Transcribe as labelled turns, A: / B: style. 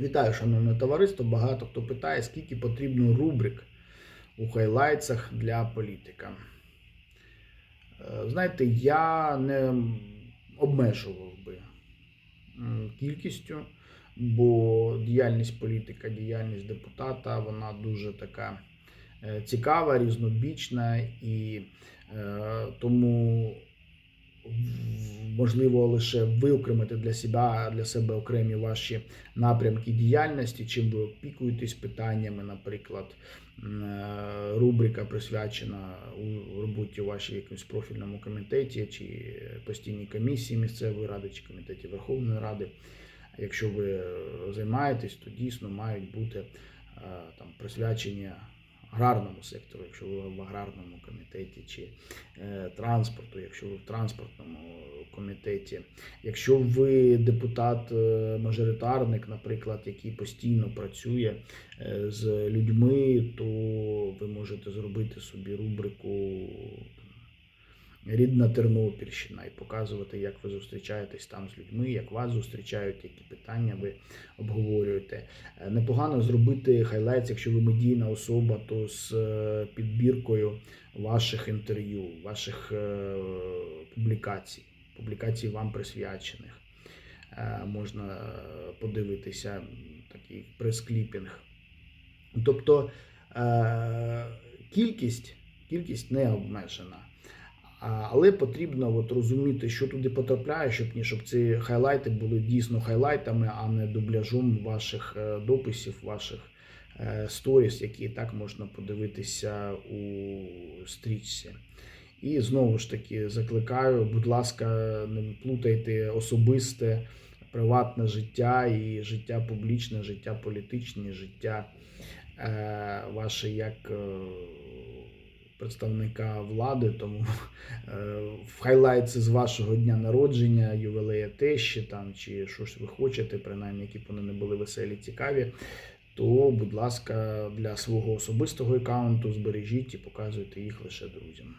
A: Вітаю, шановне товариство. Багато хто питає, скільки потрібно рубрик у хайлайтсах для політика. Е, Знаєте, я не обмежував би кількістю, бо діяльність політика, діяльність депутата, вона дуже така е, цікава, різнобічна і е, тому можливо лише виокремити для себе, для себе окремі ваші напрямки діяльності, чим ви опікуєтесь питаннями, наприклад, е, рубрика присвячена у роботі вашій якомусь профільному комітеті чи постійній комісії місцевої ради чи комітеті Верховної Ради. Якщо ви займаєтесь, то дійсно мають бути е, там присвячені аграрному сектору, якщо ви в аграрному комітеті, чи е, транспорту, якщо ви в транспортному комітеті. Якщо ви депутат-мажоритарник, наприклад, який постійно працює е, з людьми, то ви можете зробити собі рубрику Рідна Тернопільщина і показувати, як ви зустрічаєтесь там з людьми, як вас зустрічають, які питання ви обговорюєте. Е, Непогано зробити хайлайтс, якщо ви медійна особа, то з е, підбіркою ваших інтерв'ю, ваших е, публікацій, публікацій вам присвячених. Можна подивитися такий прес-кліпінг. Тобто кількість, кількість не обмежена. Але потрібно от розуміти, що туди потрапляє, щоб ні, щоб ці хайлайти були дійсно хайлайтами, а не дубляжом ваших е, дописів, ваших е, сторіс, які так можна подивитися у стрічці. І знову ж таки закликаю, будь ласка, не плутайте особисте, приватне життя і життя публічне, життя політичне, життя е, ваше як е, представника влади, тому е, в хайлайт з вашого дня народження, ювілея тещі там, чи що ж ви хочете, принаймні, які б вони не були веселі, цікаві, то, будь ласка, для свого особистого аккаунту збережіть і показуйте їх лише друзям.